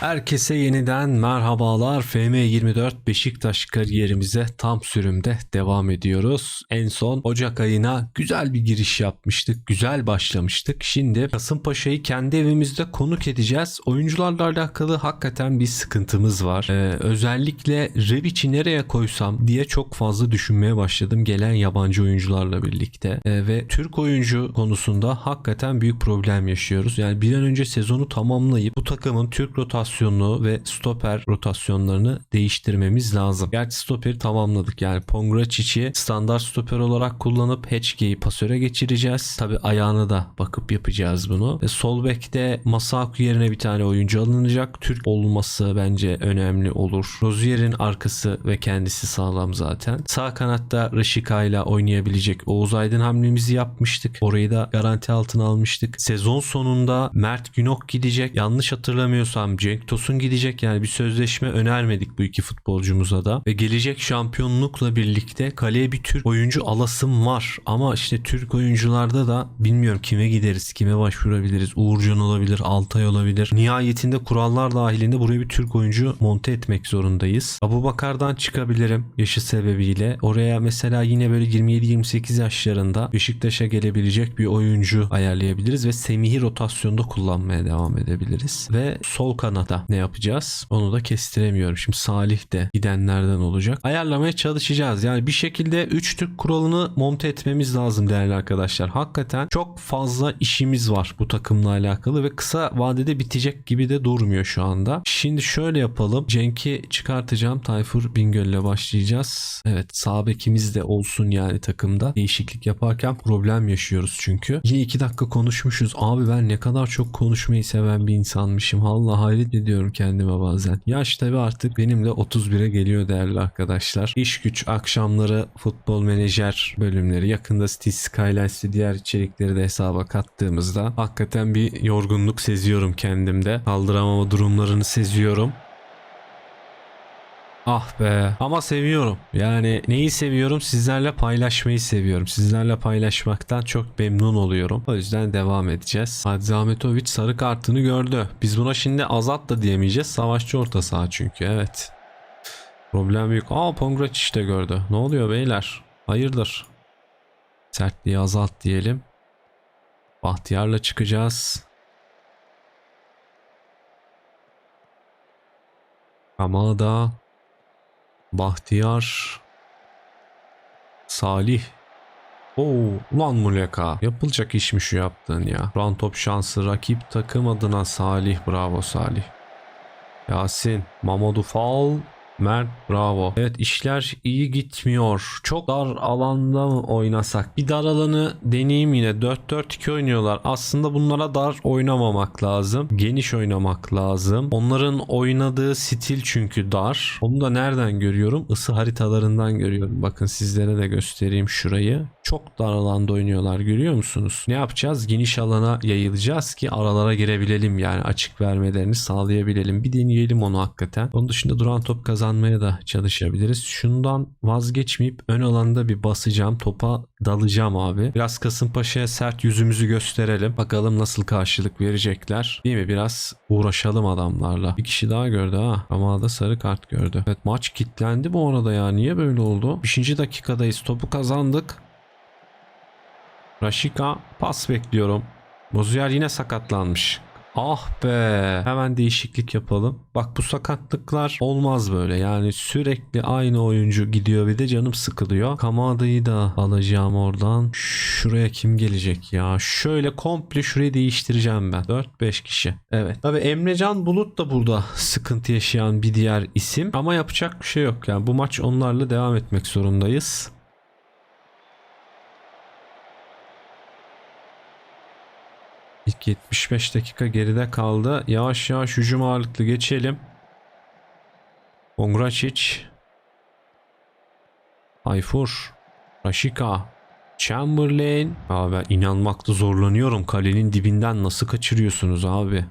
Herkese yeniden merhabalar. FM24 Beşiktaş kariyerimize tam sürümde devam ediyoruz. En son Ocak ayına güzel bir giriş yapmıştık. Güzel başlamıştık. Şimdi Kasımpaşa'yı kendi evimizde konuk edeceğiz. Oyuncularla alakalı hakikaten bir sıkıntımız var. Ee, özellikle Revic'i nereye koysam diye çok fazla düşünmeye başladım gelen yabancı oyuncularla birlikte. Ee, ve Türk oyuncu konusunda hakikaten büyük problem yaşıyoruz. Yani bir an önce sezonu tamamlayıp bu takımın Türk rotasyonunu ve stoper rotasyonlarını değiştirmemiz lazım. Gerçi stoperi tamamladık. Yani Pongracic'i standart stoper olarak kullanıp Hečke'yi pasöre geçireceğiz. Tabi ayağına da bakıp yapacağız bunu. Ve sol bekte Masaku yerine bir tane oyuncu alınacak. Türk olması bence önemli olur. Rozier'in arkası ve kendisi sağlam zaten. Sağ kanatta Rashika ile oynayabilecek Oğuz Aydın hamlemizi yapmıştık. Orayı da garanti altına almıştık. Sezon sonunda Mert Günok gidecek. Yanlış hatırlamıyorsam Cenk Tosun gidecek. Yani bir sözleşme önermedik bu iki futbolcumuza da. Ve gelecek şampiyonlukla birlikte kaleye bir Türk oyuncu alasım var. Ama işte Türk oyuncularda da bilmiyorum kime gideriz, kime başvurabiliriz. Uğurcan olabilir, Altay olabilir. Nihayetinde kurallar dahilinde buraya bir Türk oyuncu monte etmek zorundayız. Abu Bakar'dan çıkabilirim yaşı sebebiyle. Oraya mesela yine böyle 27-28 yaşlarında Beşiktaş'a gelebilecek bir oyuncu ayarlayabiliriz ve Semih'i rotasyonda kullanmaya devam edebiliriz. Ve sol kanada ne yapacağız? Onu da kestiremiyorum. Şimdi Salih de gidenlerden olacak. Ayarlamaya çalışacağız. Yani bir şekilde 3 Türk kuralını monte etmemiz lazım değerli arkadaşlar. Hakikaten çok fazla işimiz var bu takımla alakalı ve kısa vadede bitecek gibi de durmuyor şu anda. Şimdi şöyle yapalım. Cenk'i çıkartacağım. Tayfur Bingöl'le başlayacağız. Evet sağ bekimiz de olsun yani takımda. Değişiklik yaparken problem yaşıyoruz çünkü. Yine 2 dakika konuşmuşuz. Abi ben ne kadar çok konuşmayı seven bir insanmışım. Allah hayret ediyorum kendime bazen. Yaş tabi artık benim de 31'e geliyor değerli arkadaşlar. İş güç akşamları futbol menajer bölümleri yakında City Skylines ve diğer içerikleri de hesaba kattığımızda hakikaten bir yorgunluk seziyorum kendimde. Kaldıramama durumlarını seziyorum. Ah be ama seviyorum. Yani neyi seviyorum? Sizlerle paylaşmayı seviyorum. Sizlerle paylaşmaktan çok memnun oluyorum. O yüzden devam edeceğiz. Hadzahmetovic sarı kartını gördü. Biz buna şimdi Azat da diyemeyeceğiz. Savaşçı orta saha çünkü evet. Problem büyük. Aa Pongracic de gördü. Ne oluyor beyler? Hayırdır? Sertliği azalt diyelim. Bahtiyar'la çıkacağız. Kamada Bahtiyar Salih Oo, ulan Muleka. Yapılacak iş mi şu yaptığın ya? Run top şansı rakip takım adına Salih. Bravo Salih. Yasin. Mamadou Fal. Mert bravo. Evet işler iyi gitmiyor. Çok dar alanda mı oynasak? Bir dar alanı deneyeyim yine. 4-4-2 oynuyorlar. Aslında bunlara dar oynamamak lazım. Geniş oynamak lazım. Onların oynadığı stil çünkü dar. Onu da nereden görüyorum? Isı haritalarından görüyorum. Bakın sizlere de göstereyim şurayı. Çok dar alanda oynuyorlar görüyor musunuz? Ne yapacağız? Geniş alana yayılacağız ki aralara girebilelim yani açık vermelerini sağlayabilelim. Bir deneyelim onu hakikaten. Onun dışında duran top kazanmaya da çalışabiliriz. Şundan vazgeçmeyip ön alanda bir basacağım. Topa dalacağım abi. Biraz Kasımpaşa'ya sert yüzümüzü gösterelim. Bakalım nasıl karşılık verecekler. Değil mi? Biraz uğraşalım adamlarla. Bir kişi daha gördü ha. Ama da sarı kart gördü. Evet maç kilitlendi bu arada ya. Niye böyle oldu? 5. dakikadayız. Topu kazandık. Rashika pas bekliyorum. Bozuyer yine sakatlanmış. Ah be. Hemen değişiklik yapalım. Bak bu sakatlıklar olmaz böyle. Yani sürekli aynı oyuncu gidiyor bir de canım sıkılıyor. Kamada'yı da alacağım oradan. Şuraya kim gelecek ya? Şöyle komple şurayı değiştireceğim ben. 4-5 kişi. Evet. Tabi Emrecan Bulut da burada sıkıntı yaşayan bir diğer isim. Ama yapacak bir şey yok. Yani bu maç onlarla devam etmek zorundayız. İlk 75 dakika geride kaldı. Yavaş yavaş hücum ağırlıklı geçelim. Ongracic. Ayfur. Rashika. Chamberlain. Abi ben inanmakta zorlanıyorum. Kalenin dibinden nasıl kaçırıyorsunuz abi?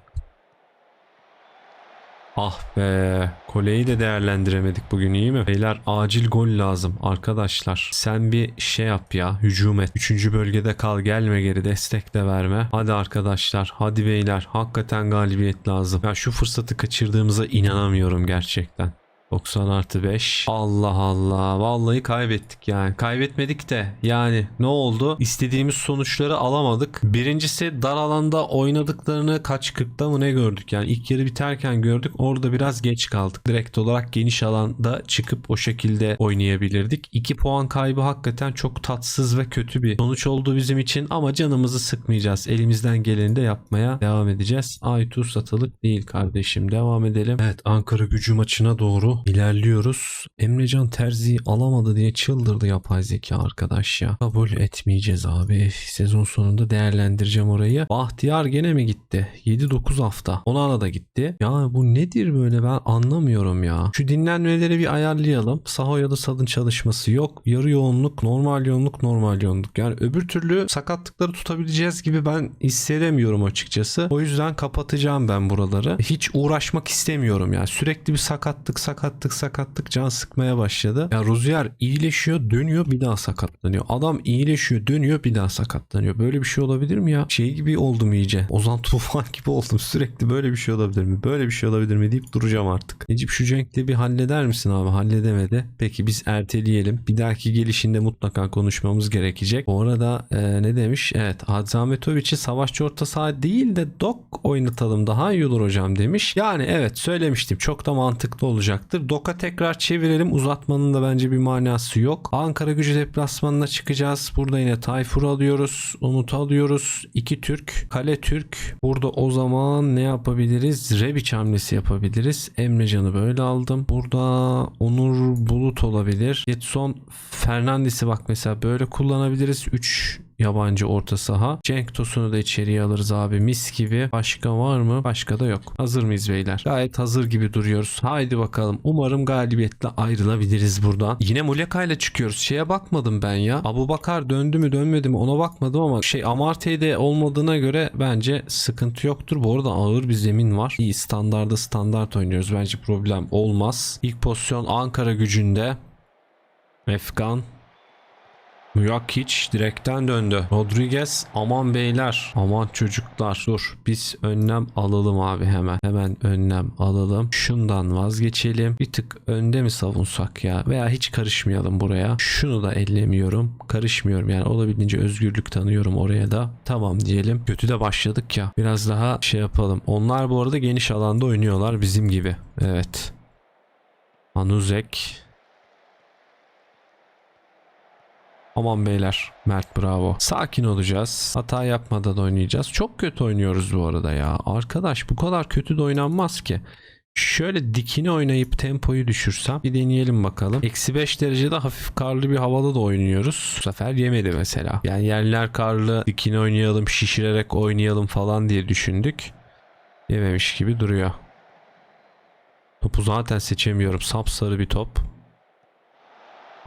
Ah be. Koleyi de değerlendiremedik bugün iyi mi? Beyler acil gol lazım arkadaşlar. Sen bir şey yap ya. Hücum et. Üçüncü bölgede kal. Gelme geri. Destek de verme. Hadi arkadaşlar. Hadi beyler. Hakikaten galibiyet lazım. Ya şu fırsatı kaçırdığımıza inanamıyorum gerçekten. 90 artı 5. Allah Allah. Vallahi kaybettik yani. Kaybetmedik de yani ne oldu? İstediğimiz sonuçları alamadık. Birincisi dar alanda oynadıklarını kaç 40'ta mı ne gördük? Yani ilk yarı biterken gördük. Orada biraz geç kaldık. Direkt olarak geniş alanda çıkıp o şekilde oynayabilirdik. 2 puan kaybı hakikaten çok tatsız ve kötü bir sonuç oldu bizim için ama canımızı sıkmayacağız. Elimizden geleni de yapmaya devam edeceğiz. Aytu satılık değil kardeşim. Devam edelim. Evet Ankara gücü maçına doğru ilerliyoruz. Emrecan Terzi'yi alamadı diye çıldırdı yapay zeka arkadaş ya. Kabul etmeyeceğiz abi. Sezon sonunda değerlendireceğim orayı. Bahtiyar gene mi gitti? 7-9 hafta. Onana da gitti. Ya bu nedir böyle ben anlamıyorum ya. Şu dinlenmeleri bir ayarlayalım. Saha ya da sadın çalışması yok. Yarı yoğunluk, normal yoğunluk, normal yoğunluk. Yani öbür türlü sakatlıkları tutabileceğiz gibi ben hissedemiyorum açıkçası. O yüzden kapatacağım ben buraları. Hiç uğraşmak istemiyorum yani. Sürekli bir sakatlık, sakatlık, sakatlık can sıkmaya başladı. Ya Rozier iyileşiyor, dönüyor bir daha sakatlanıyor. Adam iyileşiyor, dönüyor bir daha sakatlanıyor. Böyle bir şey olabilir mi ya? Şey gibi oldum iyice. Ozan Tufan gibi oldum. Sürekli böyle bir şey olabilir mi? Böyle bir şey olabilir mi deyip duracağım artık. Necip şu Cenk'le bir halleder misin abi? Halledemedi. Peki biz erteleyelim. Bir dahaki gelişinde mutlaka konuşmamız gerekecek. Bu arada e, ne demiş? Evet Hadzametoviç'i savaşçı orta saha değil de dok oynatalım daha iyi olur hocam demiş. Yani evet söylemiştim. Çok da mantıklı olacaktır. Doka tekrar çevirelim. Uzatmanın da bence bir manası yok. Ankara gücü deplasmanına çıkacağız. Burada yine Tayfur alıyoruz. Umut alıyoruz. İki Türk. Kale Türk. Burada o zaman ne yapabiliriz? Rebic hamlesi yapabiliriz. Emrecan'ı böyle aldım. Burada Onur Bulut olabilir. Getson Fernandes'i bak mesela böyle kullanabiliriz. 3 yabancı orta saha. Cenk Tosun'u da içeriye alırız abi mis gibi. Başka var mı? Başka da yok. Hazır mıyız beyler? Gayet hazır gibi duruyoruz. Haydi bakalım. Umarım galibiyetle ayrılabiliriz buradan. Yine Muleka ile çıkıyoruz. Şeye bakmadım ben ya. Abu Bakar döndü mü dönmedi mi ona bakmadım ama şey Amartey'de olmadığına göre bence sıkıntı yoktur. Bu arada ağır bir zemin var. İyi standarda standart oynuyoruz. Bence problem olmaz. İlk pozisyon Ankara gücünde. Efkan Mujakic direkten döndü. Rodriguez aman beyler aman çocuklar dur biz önlem alalım abi hemen hemen önlem alalım. Şundan vazgeçelim bir tık önde mi savunsak ya? Veya hiç karışmayalım buraya. Şunu da ellemiyorum karışmıyorum yani olabildiğince özgürlük tanıyorum oraya da. Tamam diyelim kötü de başladık ya. Biraz daha şey yapalım. Onlar bu arada geniş alanda oynuyorlar bizim gibi. Evet. Anuzek Aman beyler. Mert bravo. Sakin olacağız. Hata yapmadan oynayacağız. Çok kötü oynuyoruz bu arada ya. Arkadaş bu kadar kötü de oynanmaz ki. Şöyle dikini oynayıp tempoyu düşürsem bir deneyelim bakalım. Eksi 5 derecede hafif karlı bir havada da oynuyoruz. Bu sefer yemedi mesela. Yani yerler karlı dikini oynayalım şişirerek oynayalım falan diye düşündük. Yememiş gibi duruyor. Topu zaten seçemiyorum. Sapsarı bir top.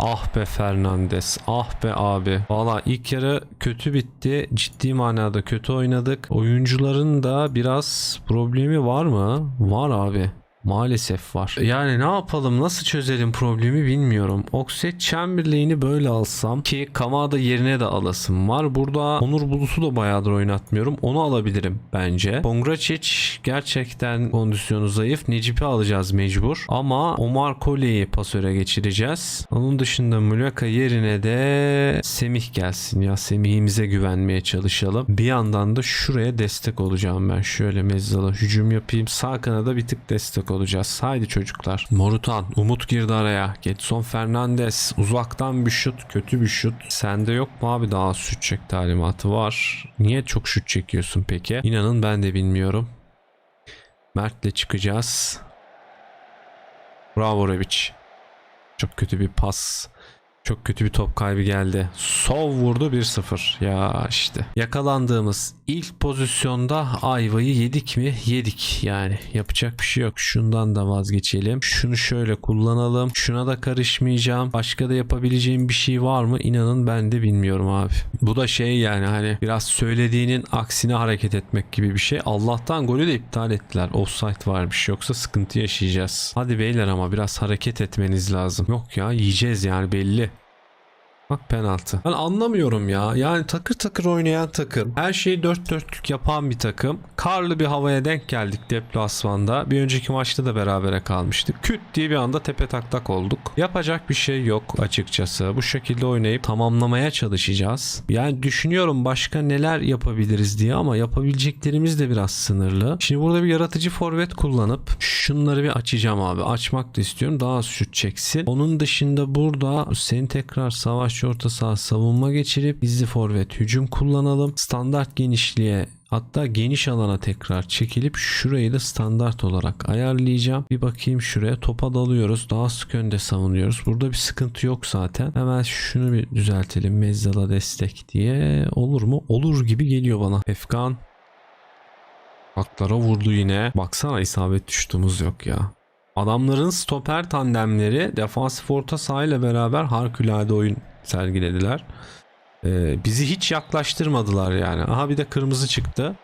Ah be Fernandes. Ah be abi. Valla ilk yarı kötü bitti. Ciddi manada kötü oynadık. Oyuncuların da biraz problemi var mı? Var abi. Maalesef var. Yani ne yapalım nasıl çözelim problemi bilmiyorum. Oxlade Chamberlain'i böyle alsam ki Kamada yerine de alasım var. Burada Onur Bulut'u da bayağıdır oynatmıyorum. Onu alabilirim bence. Pongracic gerçekten kondisyonu zayıf. Necip'i alacağız mecbur. Ama Omar Kole'yi pasöre geçireceğiz. Onun dışında Muleka yerine de Semih gelsin ya. Semih'imize güvenmeye çalışalım. Bir yandan da şuraya destek olacağım ben. Şöyle mezzala hücum yapayım. Sağ kanada bir tık destek olacağız. Haydi çocuklar. Morutan, Umut girdi araya. Getson Fernandes. Uzaktan bir şut. Kötü bir şut. Sende yok mu abi daha şut çek talimatı var. Niye çok şut çekiyorsun peki? İnanın ben de bilmiyorum. Mert'le çıkacağız. Bravo Rebic. Çok kötü bir pas. Çok kötü bir top kaybı geldi. Sov vurdu 1-0. Ya işte. Yakalandığımız ilk pozisyonda ayvayı yedik mi? Yedik yani. Yapacak bir şey yok. Şundan da vazgeçelim. Şunu şöyle kullanalım. Şuna da karışmayacağım. Başka da yapabileceğim bir şey var mı? İnanın ben de bilmiyorum abi. Bu da şey yani hani biraz söylediğinin aksine hareket etmek gibi bir şey. Allah'tan golü de iptal ettiler. Offside varmış. Yoksa sıkıntı yaşayacağız. Hadi beyler ama biraz hareket etmeniz lazım. Yok ya yiyeceğiz yani belli. Bak penaltı. Ben anlamıyorum ya. Yani takır takır oynayan takım. Her şeyi dört dörtlük yapan bir takım. Karlı bir havaya denk geldik deplasmanda. Bir önceki maçta da berabere kalmıştık. Küt diye bir anda tepe taklak olduk. Yapacak bir şey yok açıkçası. Bu şekilde oynayıp tamamlamaya çalışacağız. Yani düşünüyorum başka neler yapabiliriz diye ama yapabileceklerimiz de biraz sınırlı. Şimdi burada bir yaratıcı forvet kullanıp şunları bir açacağım abi. Açmak da istiyorum. Daha az şut çeksin. Onun dışında burada seni tekrar orta saha savunma geçirip gizli forvet hücum kullanalım. Standart genişliğe Hatta geniş alana tekrar çekilip şurayı da standart olarak ayarlayacağım. Bir bakayım şuraya topa dalıyoruz. Daha sık önde savunuyoruz. Burada bir sıkıntı yok zaten. Hemen şunu bir düzeltelim. Mezzala destek diye. Olur mu? Olur gibi geliyor bana. Efkan. Aklara vurdu yine. Baksana isabet düştüğümüz yok ya. Adamların stoper tandemleri defansif orta sahayla beraber harikulade oyun sergilediler. Ee, bizi hiç yaklaştırmadılar yani. Aha bir de kırmızı çıktı.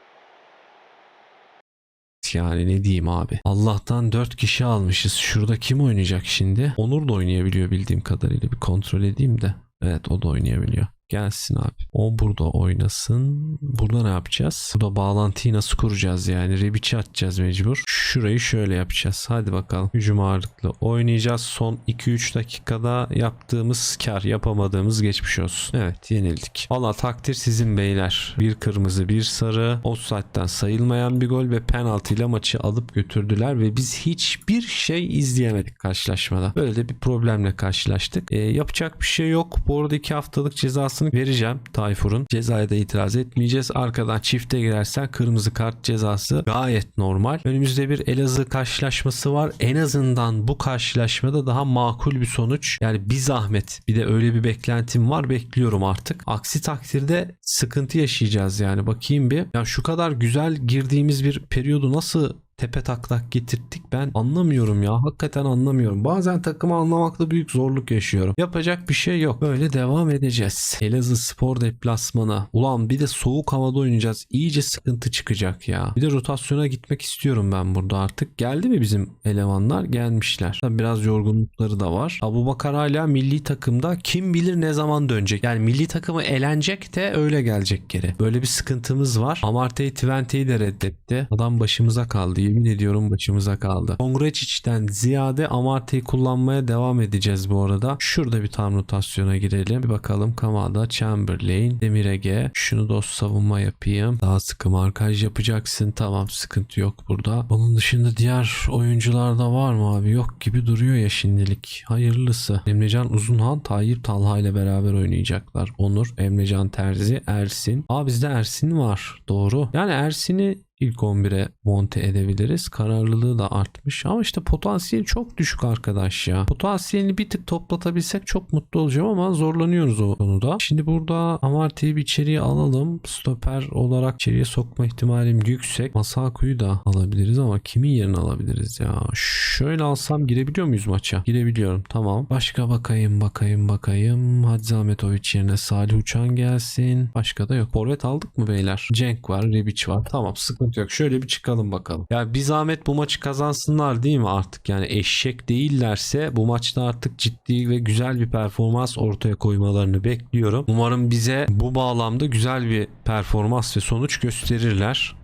Yani ne diyeyim abi. Allah'tan 4 kişi almışız. Şurada kim oynayacak şimdi? Onur da oynayabiliyor bildiğim kadarıyla. Bir kontrol edeyim de. Evet o da oynayabiliyor. Gelsin abi. O burada oynasın. Burada ne yapacağız? Burada bağlantıyı nasıl kuracağız yani? Rebiç'i atacağız mecbur. Şurayı şöyle yapacağız. Hadi bakalım. Hücum ağırlıklı oynayacağız. Son 2-3 dakikada yaptığımız kar yapamadığımız geçmiş olsun. Evet yenildik. Valla takdir sizin beyler. Bir kırmızı bir sarı. Offside'den sayılmayan bir gol ve penaltıyla maçı alıp götürdüler ve biz hiçbir şey izleyemedik karşılaşmada. Böyle de bir problemle karşılaştık. Ee, yapacak bir şey yok. Bu arada 2 haftalık cezasını vereceğim Tayfur'un. Cezaya da itiraz etmeyeceğiz. Arkadan çifte girersen kırmızı kart cezası gayet normal. Önümüzde bir Elazığ karşılaşması var. En azından bu karşılaşmada daha makul bir sonuç. Yani bir zahmet. Bir de öyle bir beklentim var. Bekliyorum artık. Aksi takdirde sıkıntı yaşayacağız yani. Bakayım bir. Ya şu kadar güzel girdiğimiz bir periyodu nasıl tepe taklak getirttik. Ben anlamıyorum ya. Hakikaten anlamıyorum. Bazen takımı anlamakta büyük zorluk yaşıyorum. Yapacak bir şey yok. Böyle devam edeceğiz. Elazığ spor deplasmanı. Ulan bir de soğuk havada oynayacağız. İyice sıkıntı çıkacak ya. Bir de rotasyona gitmek istiyorum ben burada artık. Geldi mi bizim elemanlar? Gelmişler. Tabii biraz yorgunlukları da var. Abu Bakar hala milli takımda. Kim bilir ne zaman dönecek. Yani milli takımı elenecek de öyle gelecek geri. Böyle bir sıkıntımız var. Amartey Twente'yi de reddetti. Adam başımıza kaldı yemin ediyorum başımıza kaldı. Kongrechic'ten ziyade Amartey'i kullanmaya devam edeceğiz bu arada. Şurada bir tam rotasyona girelim. Bir bakalım Kamada, Chamberlain, Demir Ege. Şunu dost savunma yapayım. Daha sıkı markaj yapacaksın. Tamam sıkıntı yok burada. Onun dışında diğer oyuncularda var mı abi? Yok gibi duruyor ya şimdilik. Hayırlısı. Emrecan Uzunhan, Tayyip Talha ile beraber oynayacaklar. Onur, Emrecan Terzi, Ersin. Aa bizde Ersin var. Doğru. Yani Ersin'i ilk 11'e monte edebiliriz. Kararlılığı da artmış ama işte potansiyeli çok düşük arkadaş ya. Potansiyelini bir tık toplatabilsek çok mutlu olacağım ama zorlanıyoruz o konuda. Şimdi burada Amarty'yi bir içeriye alalım. Stoper olarak içeriye sokma ihtimalim yüksek. Masaku'yu da alabiliriz ama kimin yerini alabiliriz ya? Şöyle alsam girebiliyor muyuz maça? Girebiliyorum tamam. Başka bakayım bakayım bakayım. Hadzi Ahmetoviç yerine Salih Uçan gelsin. Başka da yok. Forvet aldık mı beyler? Cenk var, Rebic var. Tamam sıkıntı yok. Şöyle bir çıkalım bakalım. Ya bir zahmet bu maçı kazansınlar değil mi artık? Yani eşek değillerse bu maçta artık ciddi ve güzel bir performans ortaya koymalarını bekliyorum. Umarım bize bu bağlamda güzel bir performans ve sonuç gösterirler.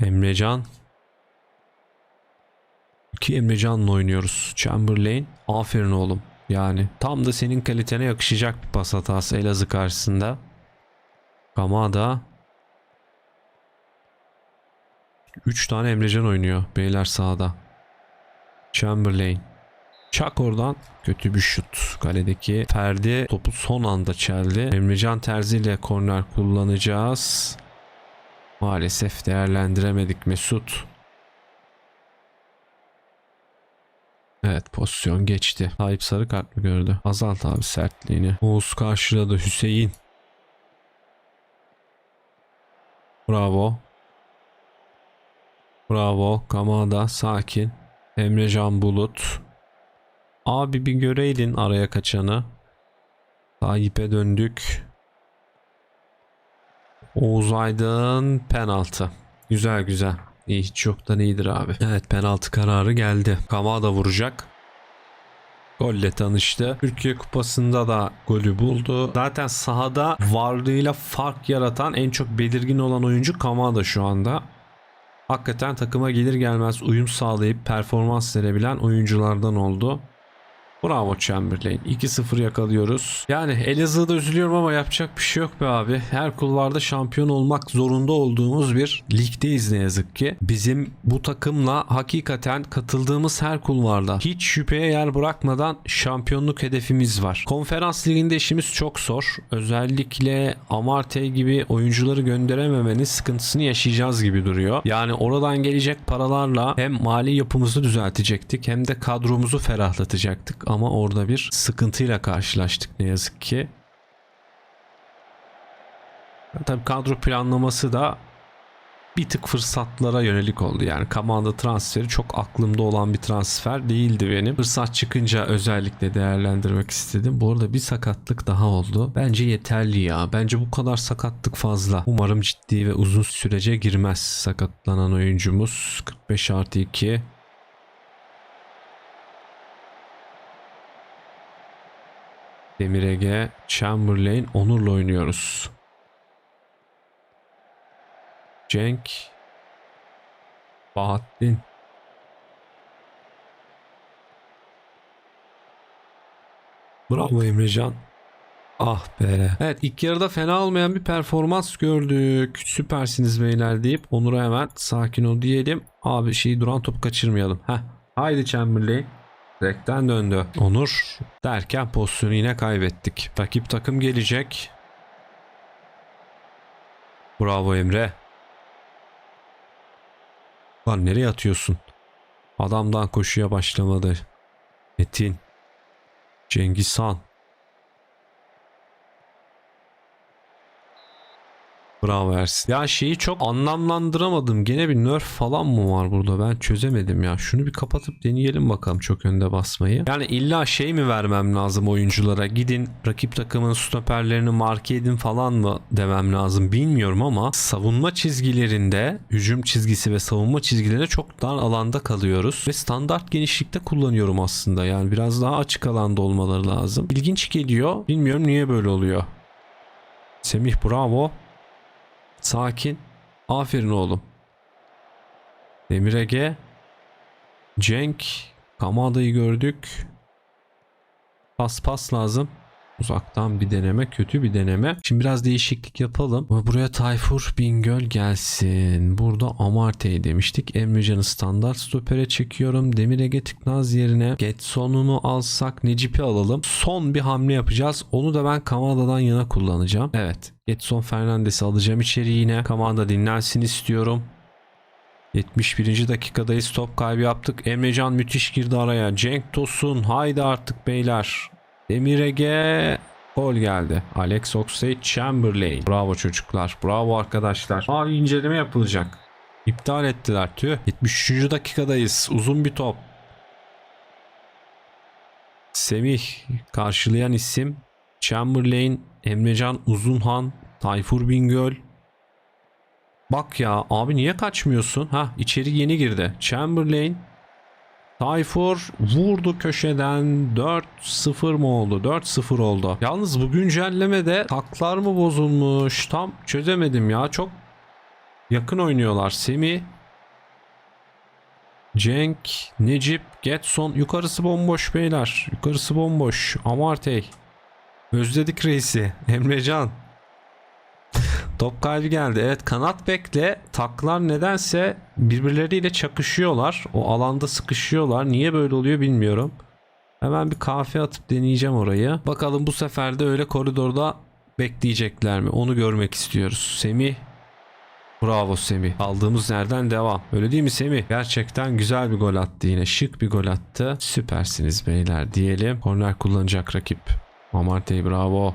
Emrecan ki Emrecan'la oynuyoruz. Chamberlain. Aferin oğlum. Yani tam da senin kalitene yakışacak bir pas hatası Elazığ karşısında. Kamada 3 tane Emrecan oynuyor beyler sahada. Chamberlain. Çak oradan kötü bir şut. Kaledeki Ferdi topu son anda çeldi. Emrecan Terzi ile korner kullanacağız. Maalesef değerlendiremedik Mesut. Evet pozisyon geçti. Tayyip sarı kart mı gördü? Azalt abi sertliğini. Oğuz karşıladı. Hüseyin. Bravo. Bravo. Kamada sakin. Emrecan Bulut. Abi bir göreydin araya kaçanı. Tayyip'e döndük. Oğuz Aydın penaltı. Güzel güzel. İyi hiç yoktan iyidir abi. Evet penaltı kararı geldi. Kamada vuracak. Golle tanıştı. Türkiye Kupası'nda da golü buldu. Zaten sahada varlığıyla fark yaratan en çok belirgin olan oyuncu Kamada şu anda. Hakikaten takıma gelir gelmez uyum sağlayıp performans verebilen oyunculardan oldu. Bravo Chamberlain. 2-0 yakalıyoruz. Yani Elazığ'da üzülüyorum ama yapacak bir şey yok be abi. Her kulvarda şampiyon olmak zorunda olduğumuz bir ligdeyiz ne yazık ki. Bizim bu takımla hakikaten katıldığımız her kulvarda hiç şüpheye yer bırakmadan şampiyonluk hedefimiz var. Konferans liginde işimiz çok zor. Özellikle Amartey gibi oyuncuları gönderememenin sıkıntısını yaşayacağız gibi duruyor. Yani oradan gelecek paralarla hem mali yapımızı düzeltecektik hem de kadromuzu ferahlatacaktık ama orada bir sıkıntıyla karşılaştık ne yazık ki. Tabii kadro planlaması da bir tık fırsatlara yönelik oldu. Yani Kamada transferi çok aklımda olan bir transfer değildi benim. Fırsat çıkınca özellikle değerlendirmek istedim. Bu arada bir sakatlık daha oldu. Bence yeterli ya. Bence bu kadar sakatlık fazla. Umarım ciddi ve uzun sürece girmez sakatlanan oyuncumuz. 45 artı 2. Demir Ege, Chamberlain, Onur'la oynuyoruz. Cenk, Bahattin. Bravo Emrecan. Ah be. Evet ilk yarıda fena olmayan bir performans gördük. Süpersiniz beyler deyip Onur'a hemen sakin ol diyelim. Abi şeyi duran top kaçırmayalım. Heh. Haydi Chamberlain. Direkten döndü. Onur derken pozisyonu yine kaybettik. Rakip takım gelecek. Bravo Emre. Lan nereye atıyorsun? Adamdan koşuya başlamadı. Metin. Cengiz Bravo Ersin. Ya şeyi çok anlamlandıramadım. Gene bir nerf falan mı var burada? Ben çözemedim ya. Şunu bir kapatıp deneyelim bakalım çok önde basmayı. Yani illa şey mi vermem lazım oyunculara? Gidin rakip takımın stoperlerini marke edin falan mı demem lazım bilmiyorum ama savunma çizgilerinde hücum çizgisi ve savunma çizgilerinde çok dar alanda kalıyoruz. Ve standart genişlikte kullanıyorum aslında. Yani biraz daha açık alanda olmaları lazım. İlginç geliyor. Bilmiyorum niye böyle oluyor. Semih bravo. Sakin. Aferin oğlum. Demir Ege. Cenk. Kamada'yı gördük. Pas pas lazım. Uzaktan bir deneme kötü bir deneme. Şimdi biraz değişiklik yapalım. Buraya Tayfur Bingöl gelsin. Burada Amartey demiştik. Emrecan'ı standart stopere çekiyorum. Demir Ege Tıknaz yerine Getson'unu alsak Necip'i alalım. Son bir hamle yapacağız. Onu da ben Kamada'dan yana kullanacağım. Evet. Getson Fernandes'i alacağım içeri yine. Kamada dinlensin istiyorum. 71. dakikadayız. Top kaybı yaptık. Emrecan müthiş girdi araya. Cenk Tosun. Haydi artık beyler. Demir Ege gol geldi. Alex Oxlade-Chamberlain. Bravo çocuklar. Bravo arkadaşlar. Abi inceleme yapılacak. İptal ettiler tüh. 73. dakikadayız. Uzun bir top. Semih karşılayan isim Chamberlain, Emrecan Uzunhan, Tayfur Bingöl. Bak ya abi niye kaçmıyorsun? Ha içeri yeni girdi. Chamberlain Tayfur vurdu köşeden 4-0 mı oldu? 4-0 oldu. Yalnız bu güncellemede taklar mı bozulmuş? Tam çözemedim ya. Çok yakın oynuyorlar. Semi Cenk, Necip, Getson yukarısı bomboş beyler. Yukarısı bomboş. Amartey. Özledik reisi. Emrecan. Top kaybı geldi. Evet kanat bekle taklar nedense birbirleriyle çakışıyorlar. O alanda sıkışıyorlar. Niye böyle oluyor bilmiyorum. Hemen bir kahve atıp deneyeceğim orayı. Bakalım bu sefer de öyle koridorda bekleyecekler mi? Onu görmek istiyoruz. Semih Bravo Semih. Aldığımız yerden devam. Öyle değil mi Semih? Gerçekten güzel bir gol attı yine. Şık bir gol attı. Süpersiniz beyler diyelim. Korner kullanacak rakip. Amartey bravo.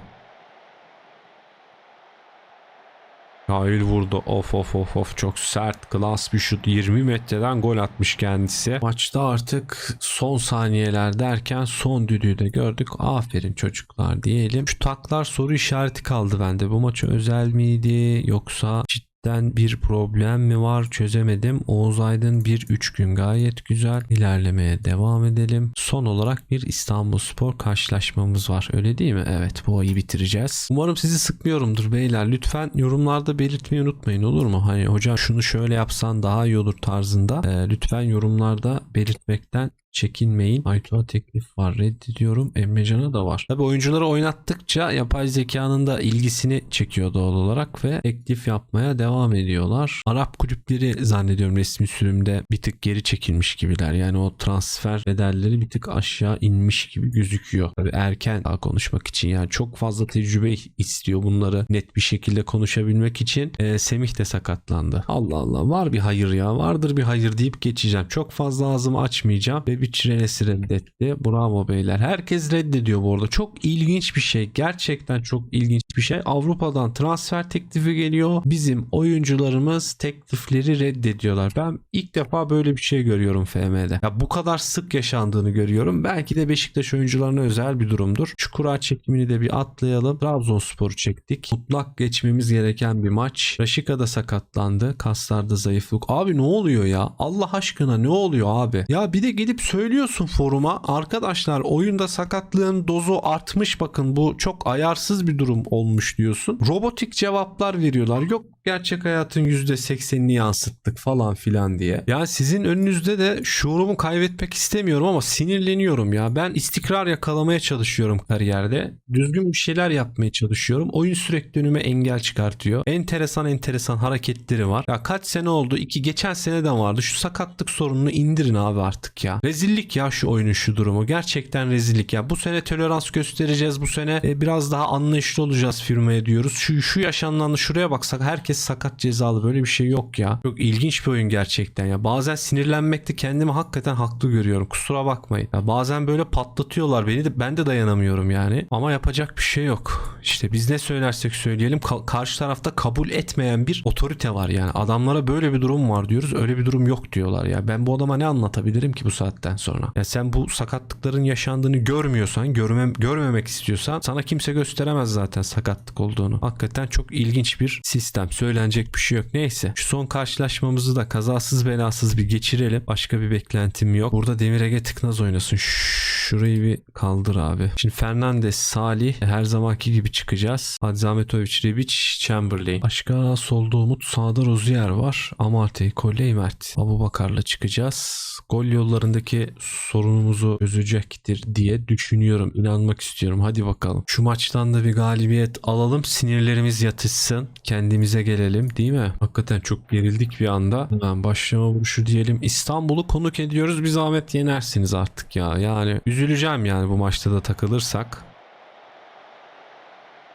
Kail vurdu. Of of of of çok sert. Klas bir şut. 20 metreden gol atmış kendisi. Maçta artık son saniyeler derken son düdüğü de gördük. Aferin çocuklar diyelim. Şu taklar soru işareti kaldı bende. Bu maçı özel miydi yoksa cidden bir problem mi var çözemedim. Oğuz Aydın bir 3 gün gayet güzel. İlerlemeye devam edelim. Son olarak bir İstanbul Spor karşılaşmamız var. Öyle değil mi? Evet bu ayı bitireceğiz. Umarım sizi sıkmıyorumdur beyler. Lütfen yorumlarda belirtmeyi unutmayın olur mu? Hani hocam şunu şöyle yapsan daha iyi olur tarzında. Ee, lütfen yorumlarda belirtmekten çekinmeyin. Aytuğa teklif var. Reddediyorum. Emrecan'a da var. Tabi oyuncuları oynattıkça yapay zekanın da ilgisini çekiyor doğal olarak ve teklif yapmaya devam ediyorlar. Arap kulüpleri zannediyorum resmi sürümde bir tık geri çekilmiş gibiler. Yani o transfer bedelleri bir tık aşağı inmiş gibi gözüküyor. Tabi erken daha konuşmak için yani çok fazla tecrübe istiyor bunları net bir şekilde konuşabilmek için. Ee, Semih de sakatlandı. Allah Allah var bir hayır ya vardır bir hayır deyip geçeceğim. Çok fazla ağzımı açmayacağım ve bir çirenesi reddetti. Bravo beyler. Herkes reddediyor bu arada. Çok ilginç bir şey. Gerçekten çok ilginç bir şey. Avrupa'dan transfer teklifi geliyor. Bizim oyuncularımız teklifleri reddediyorlar. Ben ilk defa böyle bir şey görüyorum FM'de. Ya bu kadar sık yaşandığını görüyorum. Belki de Beşiktaş oyuncularına özel bir durumdur. Şu kura çekimini de bir atlayalım. Trabzonspor'u çektik. Mutlak geçmemiz gereken bir maç. Raşika da sakatlandı. Kaslarda zayıflık. Abi ne oluyor ya? Allah aşkına ne oluyor abi? Ya bir de gidip söylüyorsun foruma. Arkadaşlar oyunda sakatlığın dozu artmış bakın bu çok ayarsız bir durum olmuş diyorsun. Robotik cevaplar veriyorlar. Yok gerçek hayatın %80'ini yansıttık falan filan diye. Yani sizin önünüzde de şuurumu kaybetmek istemiyorum ama sinirleniyorum ya. Ben istikrar yakalamaya çalışıyorum kariyerde. Düzgün bir şeyler yapmaya çalışıyorum. Oyun sürekli önüme engel çıkartıyor. Enteresan enteresan hareketleri var. Ya kaç sene oldu? İki geçen seneden vardı. Şu sakatlık sorununu indirin abi artık ya. Rezillik ya şu oyunun şu durumu. Gerçekten rezillik ya. Bu sene tolerans göstereceğiz. Bu sene e, biraz daha anlayışlı olacağız firmaya diyoruz. Şu şu yaşananı şuraya baksak herkes sakat cezalı. Böyle bir şey yok ya. Çok ilginç bir oyun gerçekten ya. Bazen sinirlenmekte kendimi hakikaten haklı görüyorum. Kusura bakmayın. Ya bazen böyle patlatıyorlar beni de ben de dayanamıyorum yani. Ama yapacak bir şey yok. İşte biz ne söylersek söyleyelim ka- karşı tarafta kabul etmeyen bir otorite var yani. Adamlara böyle bir durum var diyoruz. Öyle bir durum yok diyorlar ya. Ben bu adama ne anlatabilirim ki bu saatten sonra? Ya sen bu sakatlıkların yaşandığını görmüyorsan, görmem görmemek istiyorsan sana kimse gösteremez zaten sakatlık olduğunu. Hakikaten çok ilginç bir sistem. Söylenecek bir şey yok. Neyse. Şu son karşılaşmamızı da kazasız belasız bir geçirelim. Başka bir beklentim yok. Burada Demir Ege tıknaz oynasın. Şurayı bir kaldır abi. Şimdi Fernandes, Salih her zamanki gibi çıkacağız. Hadzametovic, Rebic, Chamberlain. Başka solda Umut, sağda Rozier var. Amartey, Kolley, Mert. Abu Bakar'la çıkacağız. Gol yollarındaki sorunumuzu çözecektir diye düşünüyorum. İnanmak istiyorum. Hadi bakalım. Şu maçtan da bir galibiyet alalım. Sinirlerimiz yatışsın. Kendimize gelelim değil mi? Hakikaten çok gerildik bir anda. Hemen başlama vuruşu diyelim. İstanbul'u konuk ediyoruz. Bir zahmet yenersiniz artık ya. Yani üzüleceğim yani bu maçta da takılırsak.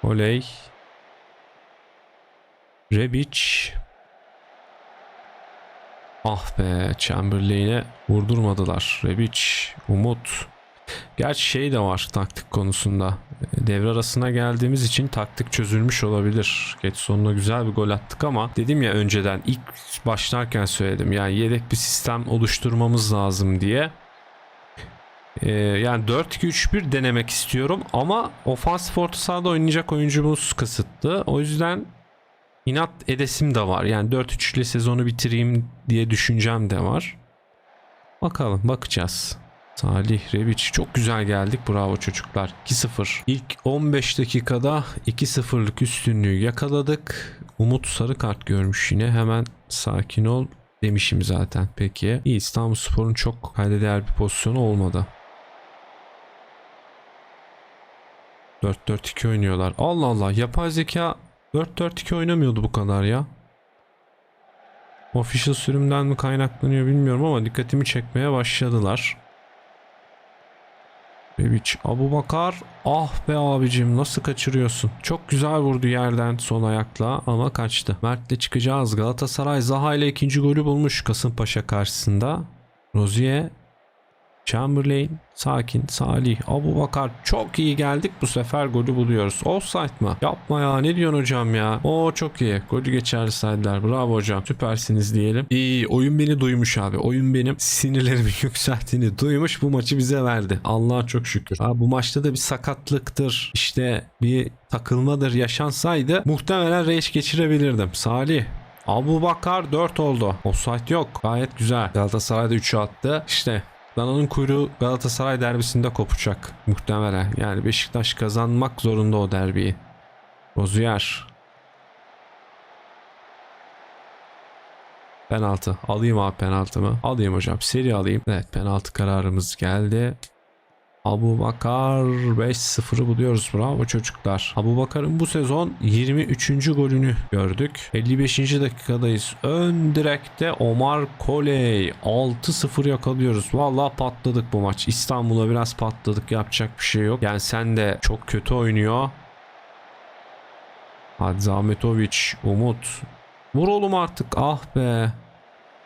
Oley. Rebic. Ah be Chamberlain'e vurdurmadılar. Rebic, Umut. Gerçi şey de var taktik konusunda. Devre arasına geldiğimiz için taktik çözülmüş olabilir. Geç sonuna güzel bir gol attık ama dedim ya önceden ilk başlarken söyledim. Yani yedek bir sistem oluşturmamız lazım diye. Ee, yani 4-2-3-1 denemek istiyorum ama ofansif orta sahada oynayacak oyuncumuz kısıtlı. O yüzden inat edesim de var. Yani 4-3 ile sezonu bitireyim diye düşüncem de var. Bakalım bakacağız. Salih Rebic çok güzel geldik. Bravo çocuklar. 2-0. İlk 15 dakikada 2-0'lık üstünlüğü yakaladık. Umut sarı kart görmüş yine. Hemen sakin ol demişim zaten. Peki. İyi İstanbul Spor'un çok kayda değer bir pozisyonu olmadı. 4-4-2 oynuyorlar. Allah Allah yapay zeka 4-4-2 oynamıyordu bu kadar ya. Official sürümden mi kaynaklanıyor bilmiyorum ama dikkatimi çekmeye başladılar. Bebiç, Abu Bakar. Ah be abicim nasıl kaçırıyorsun? Çok güzel vurdu yerden sol ayakla ama kaçtı. Mert'le çıkacağız. Galatasaray Zaha ile ikinci golü bulmuş Kasımpaşa karşısında. Rozier Chamberlain, Sakin, Salih, Abu Bakar çok iyi geldik. Bu sefer golü buluyoruz. Offside mı? Yapma ya ne diyorsun hocam ya? Oo çok iyi. Golü geçerli saydılar. Bravo hocam. Süpersiniz diyelim. İyi oyun beni duymuş abi. Oyun benim sinirlerimi yükselttiğini duymuş. Bu maçı bize verdi. Allah'a çok şükür. Ha, bu maçta da bir sakatlıktır. işte bir takılmadır yaşansaydı muhtemelen reis geçirebilirdim. Salih Abu Bakar 4 oldu. Offside yok. Gayet güzel. Galatasaray'da 3'ü attı. İşte Dana'nın kuyruğu Galatasaray derbisinde kopacak muhtemelen. Yani Beşiktaş kazanmak zorunda o derbiyi. Rozier. Penaltı. Alayım abi penaltımı. Alayım hocam. Seri alayım. Evet penaltı kararımız geldi. Abu Bakar 5-0'ı buluyoruz. Bravo çocuklar. Abu Bakar'ın bu sezon 23. golünü gördük. 55. dakikadayız. Ön direkte Omar Koley 6-0 yakalıyoruz. Vallahi patladık bu maç. İstanbul'a biraz patladık. Yapacak bir şey yok. Yani sen de çok kötü oynuyor. Hadi Ahmetoviç, Umut. Vur oğlum artık. Ah be.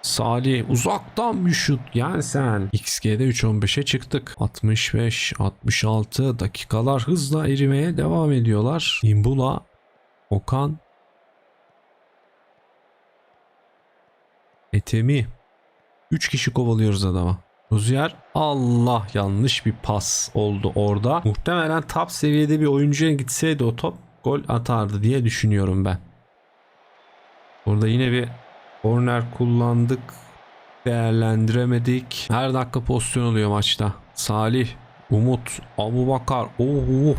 Salih uzaktan bir şut. Yani sen. XG'de 3.15'e çıktık. 65, 66 dakikalar hızla erimeye devam ediyorlar. Imbula, Okan, Etemi. 3 kişi kovalıyoruz adama. Rozier Allah yanlış bir pas oldu orada. Muhtemelen top seviyede bir oyuncuya gitseydi o top gol atardı diye düşünüyorum ben. Burada yine bir Korner kullandık. Değerlendiremedik. Her dakika pozisyon oluyor maçta. Salih, Umut, Abu Bakar. Oh,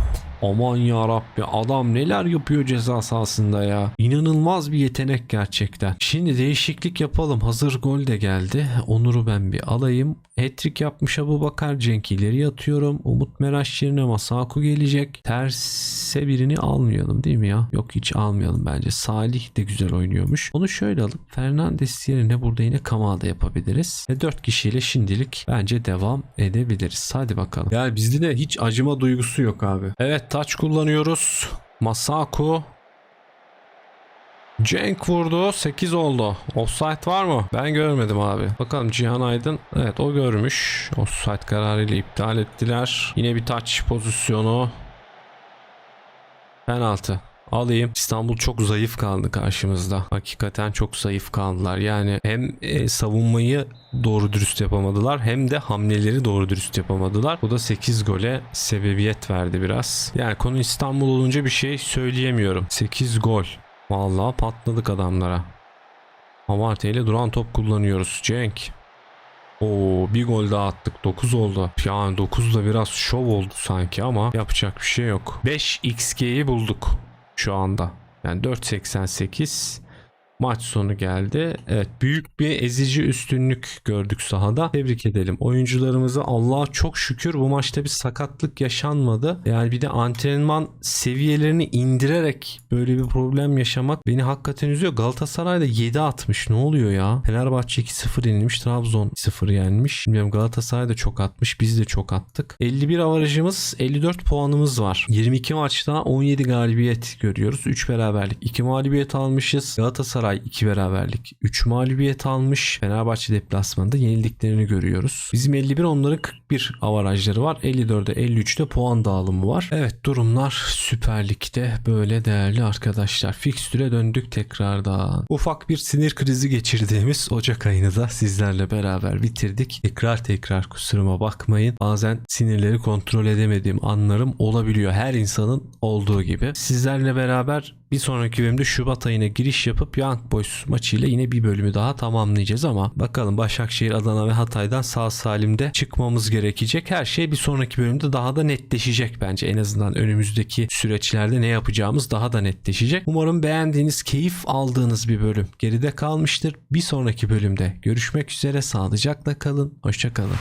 aman ya Rabbi adam neler yapıyor ceza sahasında ya. İnanılmaz bir yetenek gerçekten. Şimdi değişiklik yapalım. Hazır gol de geldi. Onur'u ben bir alayım. Hat-trick yapmış Abu Bakar. Cenk ileri atıyorum. Umut Meraş yerine Masaku gelecek. Terse birini almayalım değil mi ya? Yok hiç almayalım bence. Salih de güzel oynuyormuş. Onu şöyle alıp Fernandes yerine burada yine Kamada yapabiliriz. Ve 4 kişiyle şimdilik bence devam edebiliriz. Hadi bakalım. Yani bizde de hiç acıma duygusu yok abi. Evet taç kullanıyoruz. Masaku Cenk vurdu. 8 oldu. Offside var mı? Ben görmedim abi. Bakalım Cihan Aydın. Evet o görmüş. Offside kararıyla iptal ettiler. Yine bir touch pozisyonu. Penaltı. Alayım. İstanbul çok zayıf kaldı karşımızda. Hakikaten çok zayıf kaldılar. Yani hem e, savunmayı doğru dürüst yapamadılar hem de hamleleri doğru dürüst yapamadılar. Bu da 8 gole sebebiyet verdi biraz. Yani konu İstanbul olunca bir şey söyleyemiyorum. 8 gol. Vallahi patladık adamlara. Amartya ile duran top kullanıyoruz. Cenk. Oo bir gol daha attık. 9 oldu. Yani 9 da biraz şov oldu sanki ama yapacak bir şey yok. 5 XG'yi bulduk şu anda. Yani 4.88 Maç sonu geldi. Evet büyük bir ezici üstünlük gördük sahada. Tebrik edelim. Oyuncularımızı Allah'a çok şükür bu maçta bir sakatlık yaşanmadı. Yani bir de antrenman seviyelerini indirerek böyle bir problem yaşamak beni hakikaten üzüyor. Galatasaray'da 7 atmış. Ne oluyor ya? Fenerbahçe 2-0 yenilmiş. Trabzon 0 yenmiş. Bilmiyorum Galatasaray da çok atmış. Biz de çok attık. 51 avarajımız 54 puanımız var. 22 maçta 17 galibiyet görüyoruz. 3 beraberlik. 2 mağlubiyet almışız. Galatasaray 2 beraberlik 3 mağlubiyet almış. Fenerbahçe deplasmanında yenildiklerini görüyoruz. Bizim 51 onların 41 avarajları var. 54'e 53'te puan dağılımı var. Evet durumlar Süper Lig'de böyle değerli arkadaşlar. Fikstüre döndük tekrardan. Ufak bir sinir krizi geçirdiğimiz Ocak ayını da sizlerle beraber bitirdik. Tekrar tekrar kusuruma bakmayın. Bazen sinirleri kontrol edemediğim anlarım olabiliyor. Her insanın olduğu gibi. Sizlerle beraber bir sonraki bölümde Şubat ayına giriş yapıp Young Boys maçıyla yine bir bölümü daha tamamlayacağız ama bakalım Başakşehir, Adana ve Hatay'dan sağ salimde çıkmamız gerekecek. Her şey bir sonraki bölümde daha da netleşecek bence. En azından önümüzdeki süreçlerde ne yapacağımız daha da netleşecek. Umarım beğendiğiniz, keyif aldığınız bir bölüm geride kalmıştır. Bir sonraki bölümde görüşmek üzere. Sağlıcakla kalın. Hoşçakalın.